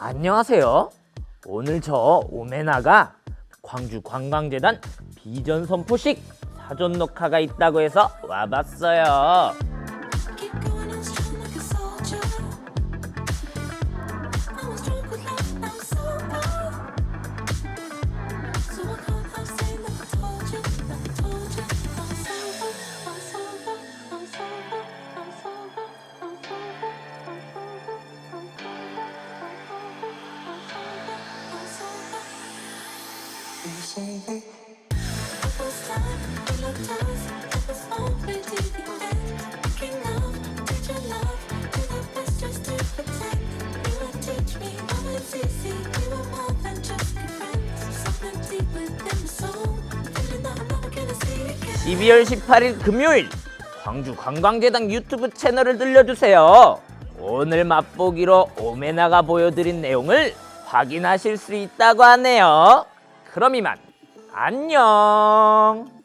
안녕하세요. 오늘 저 오메나가 광주 관광재단 비전 선포식 사전 녹화가 있다고 해서 와봤어요. 12월 18일 금요일 광주 관광재단 유튜브 채널을 들려주세요. 오늘 맛보기로 오메나가 보여드린 내용을 확인하실 수 있다고 하네요. 그럼 이만 안녕.